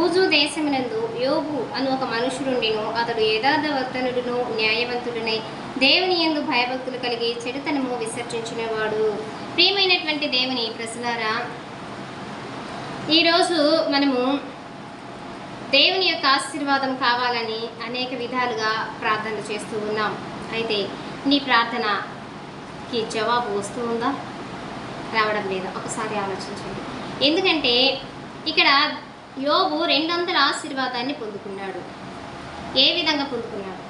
ఊజు దేశమునందు యోగు అను ఒక మనుషుడుండిను అతడు యథార్థవర్తనుడును న్యాయవంతుడునై దేవుని యందు భయభక్తులు కలిగి చెడుతనము విసర్జించినవాడు. ప్రియమైనటువంటి దేవుని ప్రశ్నారా ఈరోజు మనము దేవుని యొక్క ఆశీర్వాదం కావాలని అనేక విధాలుగా ప్రార్థనలు చేస్తూ ఉన్నాం. అయితే నీ ప్రార్థనకి జవాబు వస్తూ ఉందా? రావడం లేదా? ఒకసారి ఆలోచించండి. ఎందుకంటే ఇక్కడ యోబు రెండొందల ఆశీర్వాదాన్ని పొందుకున్నాడు. ఏ విధంగా పొందుకున్నాడు?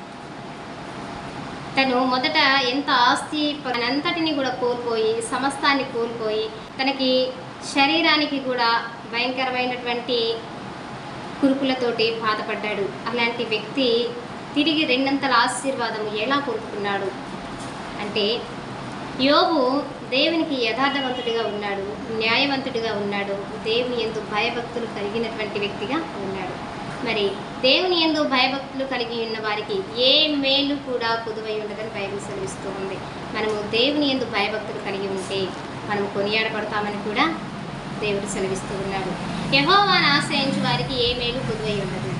తను మొదట ఎంత ఆస్తి అంతటిని కూడా కోల్పోయి సమస్తాన్ని కోల్పోయి తనకి శరీరానికి కూడా భయంకరమైనటువంటి కురుకులతోటి బాధపడ్డాడు. అలాంటి వ్యక్తి తిరిగి రెండంతల ఆశీర్వాదము ఎలా కోరుకున్నాడు అంటే యోగు దేవునికి యథార్థవంతుడిగా ఉన్నాడు న్యాయవంతుడిగా ఉన్నాడు దేవుని ఎందు భయభక్తులు కలిగినటువంటి వ్యక్తిగా ఉన్నాడు. మరి దేవుని ఎందు భయభక్తులు కలిగి ఉన్న వారికి ఏ మేలు కూడా కుదువై ఉండదని బైబిల్ సెలవిస్తూ ఉంది. మనము దేవుని ఎందు భయభక్తులు కలిగి ఉంటే మనం కొనియాడబడతామని కూడా దేవుడు సెలవిస్తూ ఉన్నాడు. యహోవాను ఆశ్రయించు వారికి ఏ మేలు కుదువై ఉండదు.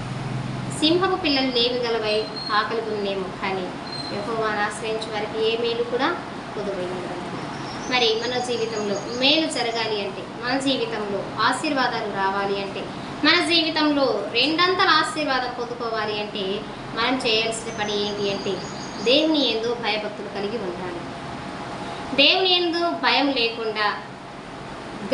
సింహపు పిల్లలు లేవిగలవై ఆకలి కానీ యహోవాను ఆశ్రయించు వారికి ఏ మేలు కూడా కుదువై మరి మన జీవితంలో మేలు జరగాలి అంటే మన జీవితంలో ఆశీర్వాదాలు రావాలి అంటే మన జీవితంలో రెండంతల ఆశీర్వాదం పొందుకోవాలి అంటే మనం చేయాల్సిన పని ఏంటి అంటే దేవుని ఎందు భయభక్తులు కలిగి ఉండాలి. దేవుని ఎందు భయం లేకుండా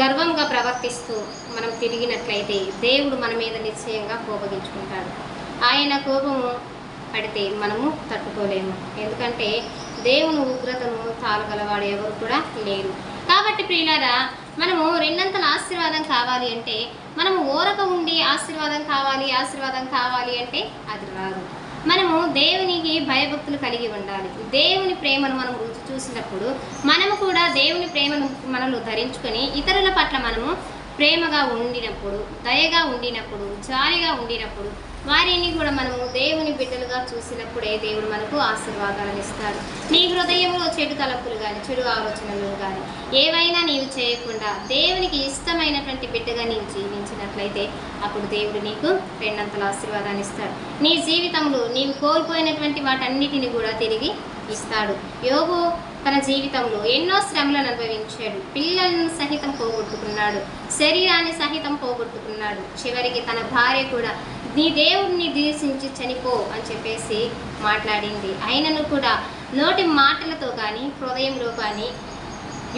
గర్వంగా ప్రవర్తిస్తూ మనం తిరిగినట్లయితే దేవుడు మన మీద నిశ్చయంగా కోపగించుకుంటాడు. ఆయన కోపము పడితే మనము తట్టుకోలేము. ఎందుకంటే దేవుని ఉగ్రతను తాళగలవాడు ఎవరు కూడా లేరు. కాబట్టి ప్రియులారా మనము రెండంతల ఆశీర్వాదం కావాలి అంటే మనము ఓరక ఉండి ఆశీర్వాదం కావాలి ఆశీర్వాదం కావాలి అంటే అది రాదు. మనము దేవునికి భయభక్తులు కలిగి ఉండాలి. దేవుని ప్రేమను మనం రుచి చూసినప్పుడు మనము కూడా దేవుని ప్రేమను మనలో ధరించుకొని ఇతరుల పట్ల మనము ప్రేమగా ఉండినప్పుడు దయగా ఉండినప్పుడు జాలిగా ఉండినప్పుడు వారిని కూడా మనము దేవుని బిడ్డలుగా చూసినప్పుడే దేవుడు మనకు ఆశీర్వాదాలను ఇస్తాడు. నీ హృదయంలో చెడు తలపులు కానీ చెడు ఆలోచనలు కానీ ఏవైనా నీవు చేయకుండా దేవునికి ఇష్టమైనటువంటి బిడ్డగా నీవు జీవించినట్లయితే అప్పుడు దేవుడు నీకు రెండంతల ఆశీర్వాదాన్ని ఇస్తాడు. నీ జీవితంలో నీవు కోల్పోయినటువంటి వాటన్నిటిని కూడా తిరిగి ఇస్తాడు. యోగు తన జీవితంలో ఎన్నో శ్రమలను అనుభవించాడు. పిల్లలను సహితం పోగొట్టుకున్నాడు. శరీరాన్ని సహితం పోగొట్టుకున్నాడు. చివరికి తన భార్య కూడా నీ దేవుడిని దూషించి చనిపో అని చెప్పేసి మాట్లాడింది. అయినను కూడా నోటి మాటలతో కానీ హృదయంలో కానీ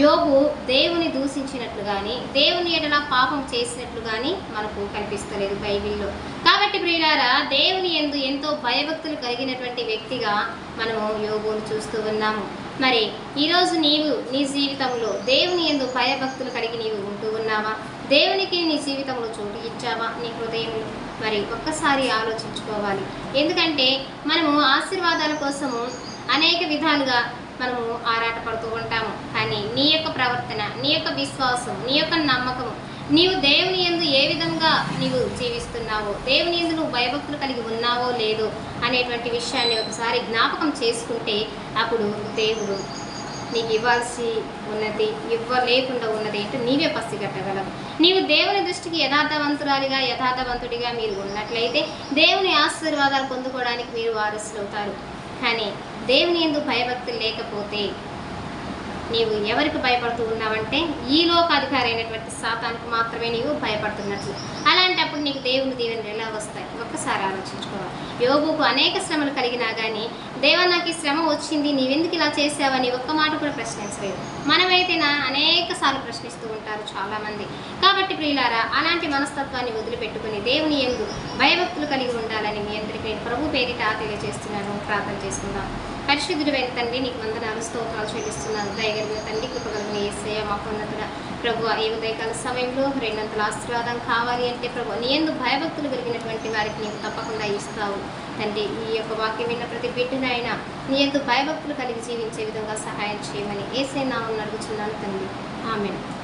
యోగు దేవుని దూషించినట్లు కానీ దేవుని ఎడల పాపం చేసినట్లు కానీ మనకు కనిపిస్తలేదు బైబిల్లో. కాబట్టి ప్రియులారా దేవుని ఎందు ఎంతో భయభక్తులు కలిగినటువంటి వ్యక్తిగా మనము యోగును చూస్తూ ఉన్నాము. మరి ఈరోజు నీవు నీ జీవితంలో దేవుని ఎందు భయభక్తులు కలిగి నీవు ఉంటూ ఉన్నావా? దేవునికి నీ జీవితంలో చోటు ఇచ్చావా నీ హృదయంలో మరి ఒక్కసారి ఆలోచించుకోవాలి. ఎందుకంటే మనము ఆశీర్వాదాల కోసము అనేక విధాలుగా మనము ఆరాటపడుతూ ఉంటాము. కానీ నీ యొక్క ప్రవర్తన నీ యొక్క విశ్వాసం నీ యొక్క నమ్మకము నీవు దేవుని ఎందు ఏ విధంగా నీవు జీవిస్తున్నావో దేవుని ఎందు నువ్వు భయభక్తులు కలిగి ఉన్నావో లేదో అనేటువంటి విషయాన్ని ఒకసారి జ్ఞాపకం చేసుకుంటే అప్పుడు దేవుడు నీకు ఇవ్వాల్సి ఉన్నది ఇవ్వలేకుండా ఉన్నది ఏంటో నీవే పసిగట్టగలవు. నీవు దేవుని దృష్టికి యథార్థవంతురాలిగా యథార్థవంతుడిగా మీరు ఉన్నట్లయితే దేవుని ఆశీర్వాదాలు పొందుకోవడానికి మీరు వారసులవుతారు. కానీ దేవుని ఎందు భయభక్తులు లేకపోతే నీవు ఎవరికి భయపడుతూ ఉన్నావంటే ఈ లోకాధికారి అయినటువంటి సాతానికి మాత్రమే నీవు భయపడుతున్నట్లు. అలాంటప్పుడు నీకు దేవుని దీవెనలు ఎలా వస్తాయి? ఒక్కసారి ఆలోచించుకోవాలి. యోగుకు అనేక శ్రమలు కలిగినా కానీ దేవా నాకు ఈ శ్రమ వచ్చింది. నీవెందుకు ఇలా చేసావని ఒక్క మాట కూడా ప్రశ్నించలేదు. మనమైతే నా అనేక సార్లు ప్రశ్నిస్తూ ఉంటారు చాలామంది. కాబట్టి ప్రియులారా అలాంటి మనస్తత్వాన్ని వదిలిపెట్టుకుని దేవుని ఎందు భయభక్తులు కలిగి ఉండాలని మీ అందరికీ నేను ప్రభు పేరిట తెలియజేస్తున్నాను. ప్రార్థన చేసుకుందాం. పరిశుద్ధుడు తండ్రి నీకు వందనాలు స్తోత్రాలు చెల్లిస్తున్నాను. దయగలిగిన తండ్రి కృపగలిగిన ఏసయ్య మాకున్నతుడ ప్రభు ఈ ఉదయకాల సమయంలో రెండంతల ఆశీర్వాదం కావాలి అంటే ప్రభు నీ ఎందు భయభక్తులు కలిగినటువంటి వారికి నీకు తప్పకుండా ఇస్తావు. తండ్రి ఈ యొక్క వాక్యం విన్న ప్రతి బిడ్డనైనా నీ యొక్క భయభక్తులు కలిగి జీవించే విధంగా సహాయం చేయమని ఏసే నామం అడుగుచున్నాను తండ్రి. ఆమెను.